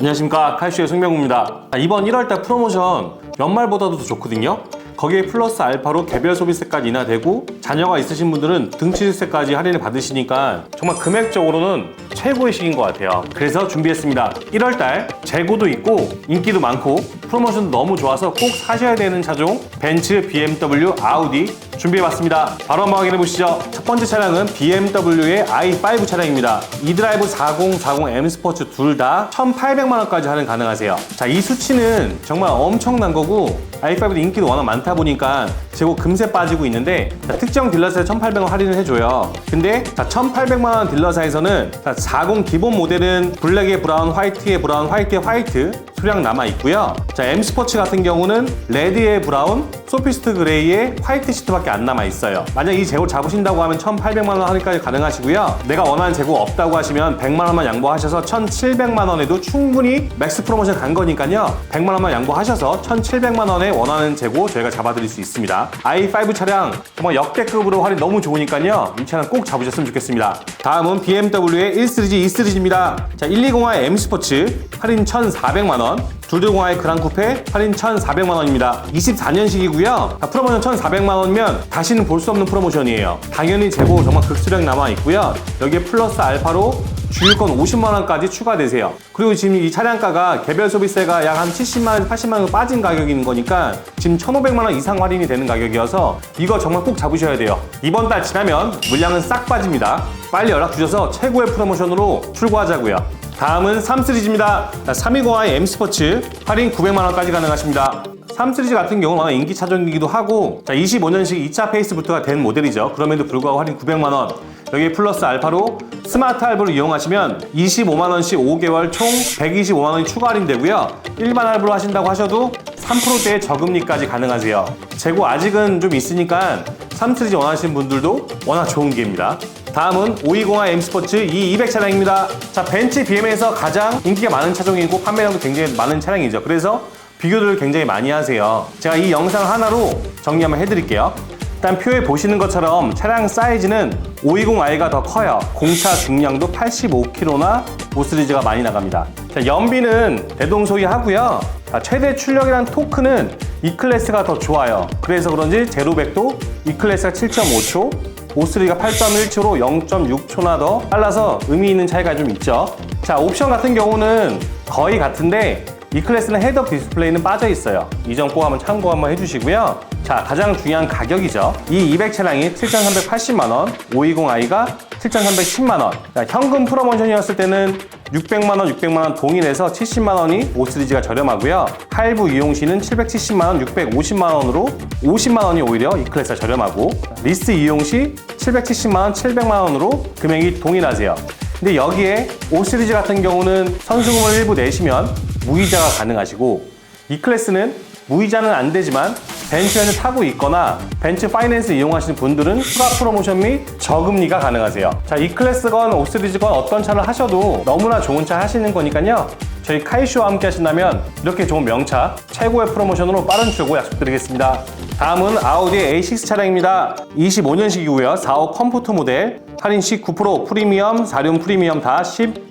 안녕하십니까. 칼쇼의 송명구입니다. 아, 이번 1월달 프로모션 연말보다도 더 좋거든요. 거기에 플러스 알파로 개별 소비세까지 인하되고 자녀가 있으신 분들은 등치세까지 할인을 받으시니까 정말 금액적으로는 최고의 시기인 것 같아요. 그래서 준비했습니다. 1월달 재고도 있고 인기도 많고 프로모션도 너무 좋아서 꼭 사셔야 되는 차종 벤츠, BMW, 아우디 준비해봤습니다. 바로 한번 확인해 보시죠. 첫 번째 차량은 BMW의 i5 차량입니다. 이드라이브 4040 M 스포츠 둘 다 1,800만 원까지 할인 가능하세요. 자 이 수치는 정말 엄청난 거고 i5도 인기도 워낙 많다 보니까 재고 금세 빠지고 있는데 자, 특정 딜러사에 1,800원 할인을 해줘요. 근데 자, 1,800만 원 딜러사에서는 자, 40 기본 모델은 블랙에 브라운, 화이트에 브라운, 화이트에 화이트 수량 남아 있고요. 자, M 스포츠 같은 경우는 레드에 브라운, 소피스트 그레이에 화이트 시트밖에 안 남아 있어요. 만약 이 재고 잡으신다고 하면 1,800만 원 할인까지 가능하시고요. 내가 원하는 재고 없다고 하시면 100만 원만 양보하셔서 1,700만 원에도 충분히 맥스 프로모션 간 거니까요. 100만 원만 양보하셔서 1,700만 원에 원하는 재고 저희가 잡아드릴 수 있습니다. i5 차량 정말 역대급으로 할인 너무 좋으니까요. 이 차량 꼭 잡으셨으면 좋겠습니다. 다음은 BMW의 1시리즈, 2시리즈입니다. 자, 120i M 스포츠 할인 1,400만 원. 둘둘공화의 그랑 쿠페 할인 1,400만 원입니다. 24년식이고요. 프로모션 1,400만 원이면 다시는 볼 수 없는 프로모션이에요. 당연히 재고 정말 극수량 남아 있고요. 여기에 플러스 알파로 주유권 50만 원까지 추가되세요. 그리고 지금 이 차량가가 개별 소비세가 약 한 70만 원, 80만 원 빠진 가격인 거니까 지금 1,500만 원 이상 할인이 되는 가격이어서 이거 정말 꼭 잡으셔야 돼요. 이번 달 지나면 물량은 싹 빠집니다. 빨리 연락 주셔서 최고의 프로모션으로 출고하자고요. 다음은 3 시리즈입니다. 320i M 스포츠 할인 900만 원까지 가능하십니다. 3 시리즈 같은 경우는 워낙 인기 차종이기도 하고 자, 25년식 2차 페이스부터가 된 모델이죠. 그럼에도 불구하고 할인 900만 원. 여기에 플러스 알파로 스마트 할부를 이용하시면 25만 원씩 5개월 총 125만 원이 추가 할인되고요. 일반 할부로 하신다고 하셔도 3%대의 저금리까지 가능하세요. 재고 아직은 좀 있으니까 3 시리즈 원하시는 분들도 워낙 좋은 기회입니다. 다음은 520i M 스포츠 E200 차량입니다. 자, 벤츠 BM에서 가장 인기가 많은 차종이고 판매량도 굉장히 많은 차량이죠. 그래서 비교들을 굉장히 많이 하세요. 제가 이 영상 하나로 정리 한번 해드릴게요. 일단 표에 보시는 것처럼 차량 사이즈는 520i가 더 커요. 공차 중량도 85kg나 5시리즈가 많이 나갑니다. 자, 연비는 대동소이 하고요. 자, 최대 출력이란 토크는 E 클래스가 더 좋아요. 그래서 그런지 제로백도 E 클래스가 7.5초, 5.3가 8.1초로 0.6초나 더 빨라서 의미 있는 차이가 좀 있죠. 자, 옵션 같은 경우는 거의 같은데 이 클래스는 헤드업 디스플레이는 빠져 있어요. 이 점 꼭 한번 참고 한번 해주시고요. 자, 가장 중요한 가격이죠. 이 200 차량이 7,380만 원, 520i가 7,310만 원. 자, 현금 프로모션이었을 때는 600만 원, 600만 원 동일해서 70만 원이 5시리즈가 저렴하고요. 할부 이용 시는 770만 원, 650만 원으로 50만 원이 오히려 이 클래스가 저렴하고 리스트 이용 시 770만 원, 700만 원으로 금액이 동일하세요. 근데 여기에 5시리즈 같은 경우는 선수금을 일부 내시면 무이자가 가능하시고 이 클래스는 무이자는 안 되지만 벤츠를 타고 있거나 벤츠 파이낸스 이용하시는 분들은 추가 프로모션 및 저금리가 가능하세요. 자, 이 클래스건 5시리즈건 어떤 차를 하셔도 너무나 좋은 차 하시는 거니까요. 저희 카이쇼와 함께 하신다면 이렇게 좋은 명차 최고의 프로모션으로 빠른 출고 약속드리겠습니다. 다음은 아우디 A6 차량입니다. 25년식이고요. 45 컴포트 모델 할인 19% 프리미엄, 4륜 프리미엄 다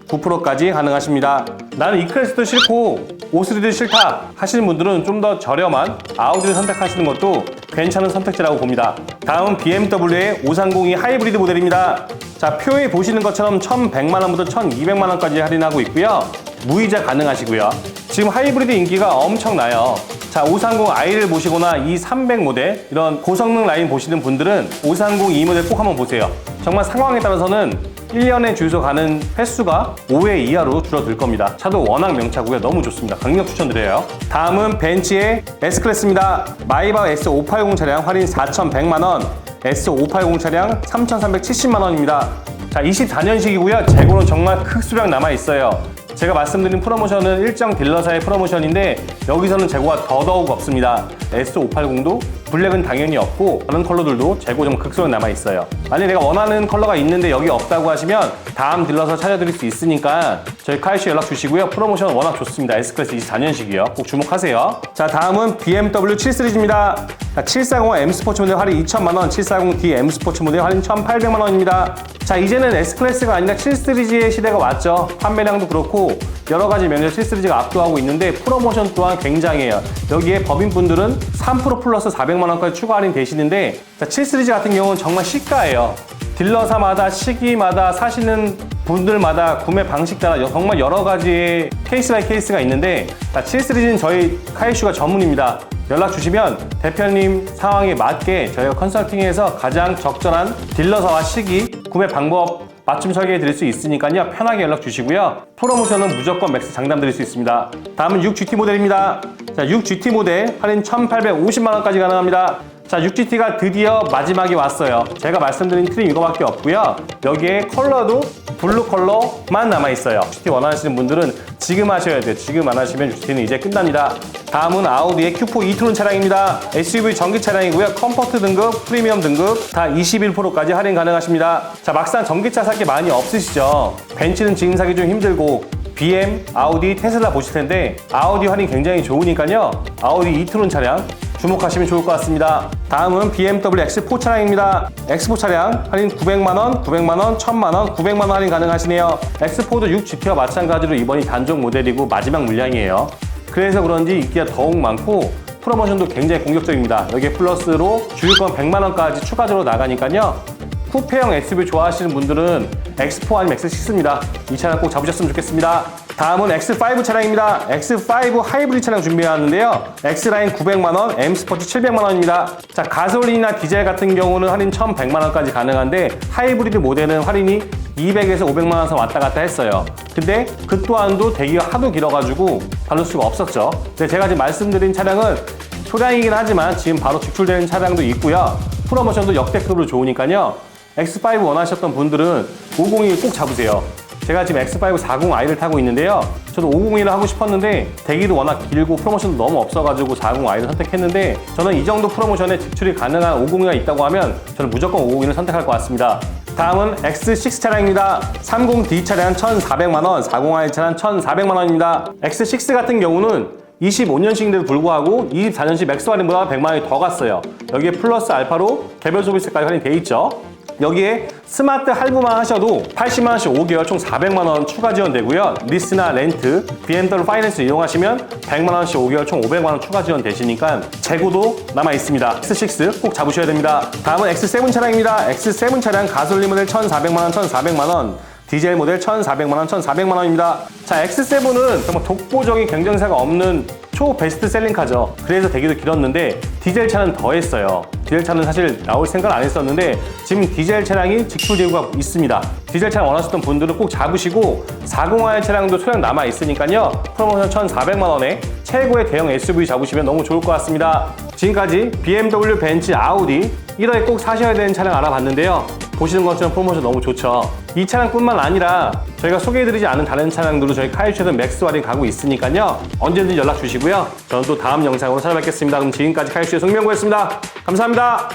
19%까지 가능하십니다. 나는 이 클래스도 싫고 오스리도 싫다 하시는 분들은 좀 더 저렴한 아우디를 선택하시는 것도 괜찮은 선택지라고 봅니다. 다음은 BMW의 530이 하이브리드 모델입니다. 자, 표에 보시는 것처럼 1,100만 원부터 1,200만 원까지 할인하고 있고요. 무이자 가능하시고요. 지금 하이브리드 인기가 엄청나요. 자, 530i를 보시거나 이 300 모델 이런 고성능 라인 보시는 분들은 530이 모델 꼭 한번 보세요. 정말 상황에 따라서는 1년에 주유소 가는 횟수가 5회 이하로 줄어들 겁니다. 차도 워낙 명차고요. 너무 좋습니다. 강력 추천드려요. 다음은 벤츠의 S클래스입니다. 마이바 S580 차량 할인 4,100만 원, S580 차량 3,370만 원입니다. 자, 24년식이고요. 재고는 정말 극수량 남아 있어요. 제가 말씀드린 프로모션은 일정 딜러사의 프로모션인데 여기서는 재고가 더더욱 없습니다. S580도 블랙은 당연히 없고 다른 컬러들도 재고 좀 극소량 남아 있어요. 만약 내가 원하는 컬러가 있는데 여기 없다고 하시면 다음 딜러서 찾아드릴 수 있으니까 저희 카이슈 연락 주시고요. 프로모션 워낙 좋습니다. S클래스 24년식이요. 꼭 주목하세요. 자, 다음은 BMW 7 시리즈입니다. 자, 740 M 스포츠 모델 할인 2천만 원, 740D M 스포츠 모델 할인 1,800만 원입니다. 자, 이제는 S클래스가 아니라 7 시리즈의 시대가 왔죠. 판매량도 그렇고 여러 가지 면에서 7 시리즈가 압도하고 있는데 프로모션 또한 굉장해요. 여기에 법인분들은 3% 플러스 400만 원까지 추가 할인 되시는데 자, 7 시리즈 같은 경우는 정말 시가예요. 딜러사마다 시기마다 사시는 분들마다 구매 방식 따라 정말 여러 가지 케이스 바이 케이스가 있는데 자, 7 시리즈는 저희 카이슈가 전문입니다. 연락 주시면 대표님 상황에 맞게 저희가 컨설팅해서 가장 적절한 딜러사와 시기, 구매 방법 맞춤 설계해 드릴 수 있으니까요. 편하게 연락 주시고요. 프로모션은 무조건 맥스 장담 드릴 수 있습니다. 다음은 6GT 모델입니다. 자, 6GT 모델 할인 1,850만 원까지 가능합니다. 자, 6GT가 드디어 마지막에 왔어요. 제가 말씀드린 트림 이거밖에 없고요. 여기에 컬러도 블루 컬러만 남아있어요. 6GT 원하시는 분들은 지금 하셔야 돼요. 지금 안 하시면 6GT는 이제 끝납니다. 다음은 아우디의 Q4 e-tron 차량입니다. SUV 전기 차량이고요. 컴포트 등급, 프리미엄 등급 다 21%까지 할인 가능하십니다. 자, 막상 전기차 살 게 많이 없으시죠? 벤츠는 지금 사기 좀 힘들고 BM, 아우디, 테슬라 보실 텐데 아우디 할인 굉장히 좋으니까요. 아우디 e-tron 차량 주목하시면 좋을 것 같습니다. 다음은 BMW X4 차량입니다. X4 차량 할인 900만원, 900만원, 1000만원, 900만원 할인 가능하시네요. X4도 6GT와 마찬가지로 이번이 단종 모델이고 마지막 물량이에요. 그래서 그런지 인기가 더욱 많고 프로모션도 굉장히 공격적입니다. 여기에 플러스로 주유권 100만원까지 추가적으로 나가니까요. 쿠페형 SUV 좋아하시는 분들은 X4 아니면 X6입니다. 이 차량 꼭 잡으셨으면 좋겠습니다. 다음은 X5 차량입니다. X5 하이브리드 차량 준비해왔는데요. X라인 900만원, M 스포츠 700만원입니다. 자, 가솔린이나 디젤 같은 경우는 할인 1100만원까지 가능한데 하이브리드 모델은 할인이 200에서 500만원 선 왔다 갔다 했어요. 근데 그 또한도 대기가 하도 길어가지고 받을 수가 없었죠. 근데 제가 지금 말씀드린 차량은 소량이긴 하지만 지금 바로 직출되는 차량도 있고요. 프로모션도 역대급으로 좋으니까요. X5 원하셨던 분들은 501꼭 잡으세요. 제가 지금 X5 40i를 타고 있는데요. 저도 501을 하고 싶었는데 대기도 워낙 길고 프로모션도 너무 없어가지고 40i를 선택했는데 저는 이 정도 프로모션에 직출이 가능한 501가 있다고 하면 저는 무조건 501을 선택할 것 같습니다. 다음은 X6 차량입니다. 30D 차량 1,400만원, 40i 차량 1,400만원입니다. X6 같은 경우는 25년식인데도 불구하고 24년식 맥스 할인보다 100만 원이 더 갔어요. 여기에 플러스 알파로 개별 소비세까지 할인돼 있죠. 여기에 스마트 할부만 하셔도 80만 원씩 5개월 총 400만 원 추가 지원되고요. 리스나 렌트, BMW 파이낸스 이용하시면 100만 원씩 5개월 총 500만 원 추가 지원 되시니까 재고도 남아 있습니다. X6 꼭 잡으셔야 됩니다. 다음은 X7 차량입니다. X7 차량 가솔린 모델 1,400만 원, 1,400만 원. 디젤 모델 1,400만 원, 1,400만 원입니다. 자, X7은 정말 독보적인 경쟁사가 없는 초 베스트셀링 카죠. 그래서 대기도 길었는데 디젤 차는 더 했어요. 디젤 차는 사실 나올 생각 안 했었는데 지금 디젤 차량이 직출 예고가 있습니다. 디젤 차량 원하셨던 분들은 꼭 잡으시고 40i 차량도 소량 남아 있으니까요. 프로모션 1,400만 원에 최고의 대형 SUV 잡으시면 너무 좋을 것 같습니다. 지금까지 BMW, 벤츠, 아우디 1월에 꼭 사셔야 되는 차량 알아봤는데요. 보시는 것처럼 프로모션 너무 좋죠. 이 차량뿐만 아니라 저희가 소개해드리지 않은 다른 차량들도 저희 카이슈에서 맥스 할인 가고 있으니까요. 언제든지 연락 주시고요. 저는 또 다음 영상으로 찾아뵙겠습니다. 그럼 지금까지 카이슈의 송명구였습니다. 감사합니다.